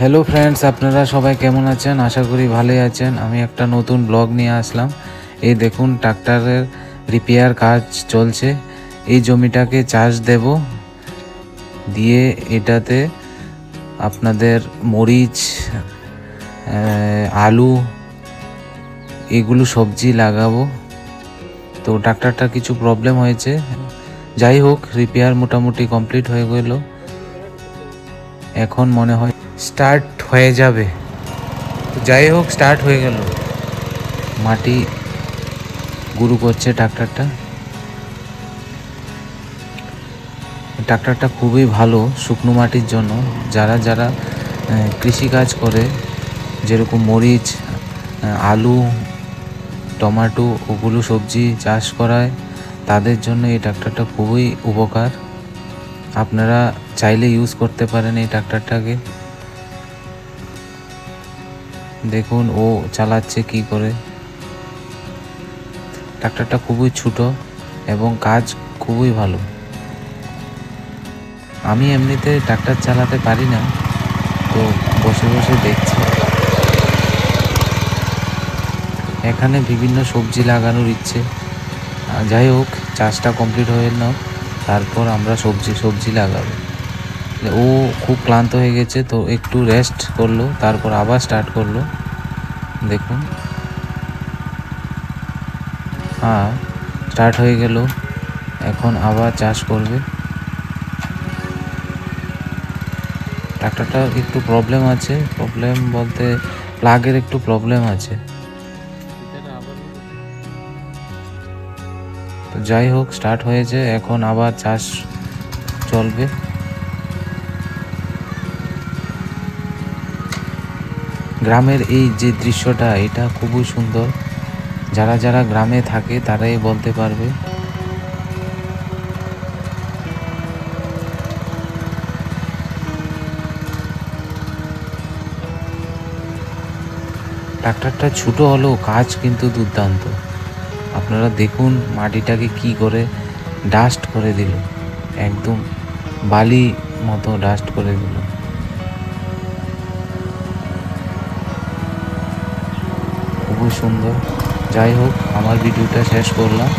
Hello friends আপনারা সবাই কেমন আছেন? আশা করি ভালোই আছেন। আমি একটা নতুন ব্লগ নিয়ে আসলাম। এই দেখুন, ট্রাক্টরের রিপেয়ার কাজ চলছে। এই জমিটাকে চাষ দেব। দিয়ে এটাতে আপনাদের মরিচ আলু, এগুলো সবজি লাগাবো। তো ট্রাক্টরটা কিছু প্রবলেম হয়েছে। যাই হোক রিপেয়ার মোটামুটি কমপ্লিট হয়ে গেল। এখন মনে হয় স্টার্ট হয়ে যাবে। তো যাই হোক স্টার্ট হয়ে গেল। মাটি গুরু করছে ট্রাক্টরটা ট্রাক্টরটা খুবই ভালো শুকনো মাটির জন্য। যারা যারা কৃষিকাজ করে, যেরকম মরিচ আলু, টমেটো, ওগুলো সবজি চাষ করায়, তাদের জন্য এই ট্রাক্টরটা খুবই উপকার। আপনারা চাইলে ইউজ করতে পারেন এই ট্রাক্টরটাকে দেখুন, ও চালাচ্ছে কি করে? ট্রাক্টরটা খুবই ছোট এবং কাজ খুবই ভালো। আমি এমনিতে ট্রাক্টর চালাতে পারি না, তো বসে বসে দেখছি। এখানে বিভিন্ন সবজি লাগানোর ইচ্ছে। যাই হোক, চাষটা কমপ্লিট হয়ে নাও, তারপর আমরা সবজি সবজি লাগাবো। ও খুব ক্লান্ত হয়ে গেছে, তো একটু রেস্ট করল, তারপর আবার স্টার্ট করল। দেখুন। হ্যাঁ স্টার্ট হয়ে গেল। এখন আবার চাষ করবে। ট্রাক্টরটা একটু প্রবলেম আছে। প্রবলেম বলতে প্লাগের একটু প্রবলেম আছে। তো যাই হোক স্টার্ট হয়েছে। এখন আবার চাষ চলবে। গ্রামের এই যে দৃশ্যটা, এটা খুবই সুন্দর। যারা যারা গ্রামে থাকে, তারাই বলতে পারবে। ট্রাক্টরটা ছোট হলেও কাজ কিন্তু দুর্দান্ত। আপনারা দেখুন মাটিটাকে কি করে ডাস্ট করে দিল। একদম বালি মতো ডাস্ট করে দিল। খুবই সুন্দর। যাই হোক আমার ভিডিওটা শেষ করলাম।